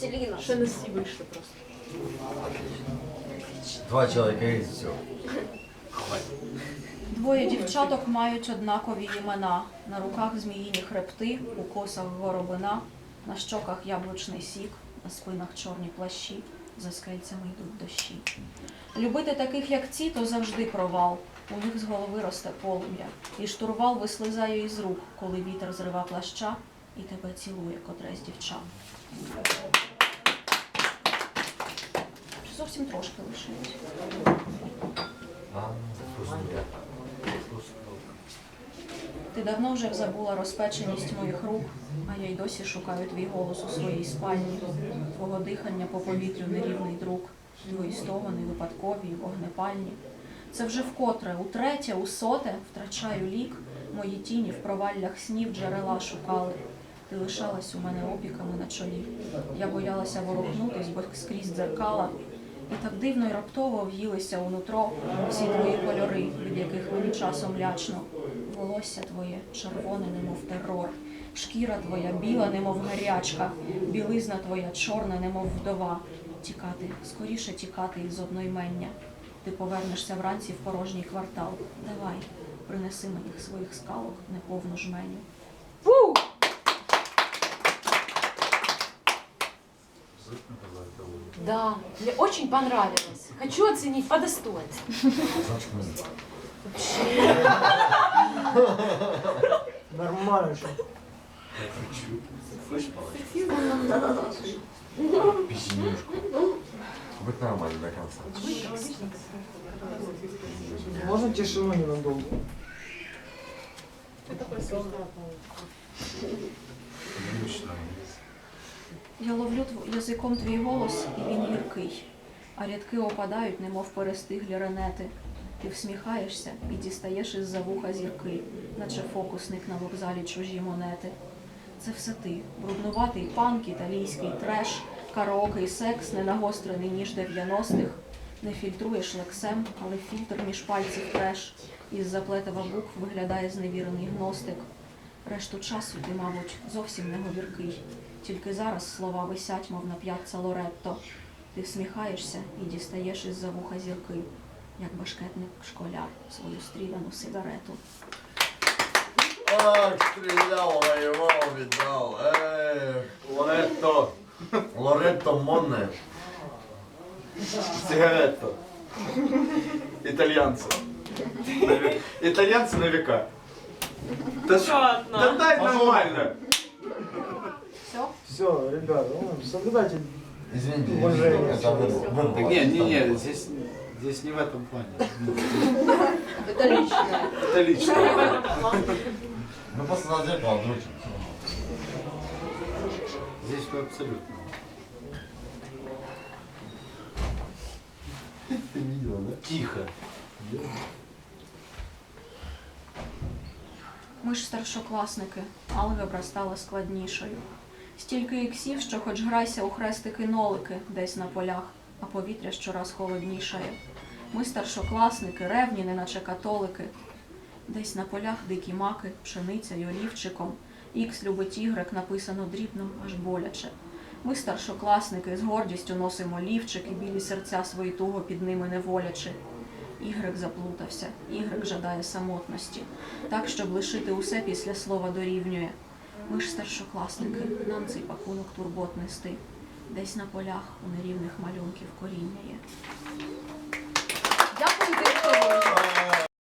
Селіна. Ще не всі вийшли просто. Два человека есть, все. Двоє дівчаток мають однакові імена. На руках зміїні хребти, у косах горобина, на щоках яблучний сік, на спинах чорні плащі, за скельцями йдуть дощі. Любити таких, як ці, то завжди провал. У них з голови росте полум'я, і штурвал вислизає із рук, коли вітер зрива плаща і тебе цілує котре з дівчат. Зовсім трошки лишилось. Ти давно вже забула розпеченість моїх рук, а я й досі шукаю твій голос у своїй спальні, твого дихання по повітрю нерівний друг, твої стогони випадкові вогнепальні. Це вже вкотре, утретє, усоте втрачаю лік, мої тіні в проваллях снів джерела шукали. Ти лишалась у мене опіками на чолі. Я боялася ворухнутись, бо скрізь дзеркала. І так дивно й раптово в'їлися у нутро всі твої кольори, від яких мені часом лячно. Волосся твоє червоне, немов терор, шкіра твоя біла, немов гарячка, білизна твоя чорна, немов вдова. Тікати, скоріше тікати із одноімення. Ти повернешся вранці в порожній квартал. Давай, принеси мені своїх скалок неповну жменю. Да, мне очень понравилось. Хочу оценить по достоинству. Нормально же. Слышь, палочка? Печенюшку. Быть нормально до конца. Можно тишину ненадолго? Отлично. Я ловлю язиком твій голос, і він гіркий, а рядки опадають, немов перестиглі ренети. Ти всміхаєшся і дістаєш із-за вуха зірки, наче фокусник на вокзалі чужі монети. Це все ти, бруднуватий панк, італійський треш, караоке і секс, ненагострений ніж 90-х. Не фільтруєш лексем, але фільтр між пальців треш. Із заплетива букв виглядає зневірений гностик. Решту часу ти, мабуть, зовсім не говіркий. Тільки зараз слова висять, мов на п'ятца Лоретто. Ти всміхаєшся і дістаєш із-за вуха зірки, як башкетник школяр свою стріляну сигарету. Ах, стрелял, воевал, видал. Эх. Лоретто, Лоретто Монне. сигаретто. Итальянцы. На ве- Итальянцы на века. Да, ш- да дай нормально. Все? Все, ребята, ну, соблюдайте. Извините, Уважение. вырвал. вырвал. Так не, не, не, здесь, здесь не в этом плане. Это личное. Это лично. Мы просто на зеркало дрочим. Здесь все абсолютно. Ты видела, да? Тихо. Ми ж старшокласники, алгебра стала складнішою. Стільки іксів, що хоч грайся у хрестики-нолики десь на полях, а повітря щораз холоднішає. Ми старшокласники, ревні, неначе католики. Десь на полях дикі маки, пшениця олівчиком. Ікс любить ігрек написано дрібно, аж боляче. Ми старшокласники з гордістю носимо лівчик і білі серця свої туго під ними не волячи. Ігрек заплутався, Ігрек жадає самотності, так, щоб лишити усе після слова дорівнює. Ми ж старшокласники, нам цей пакунок турбот нести. Десь на полях у нерівних малюнків коріння є. Дякую,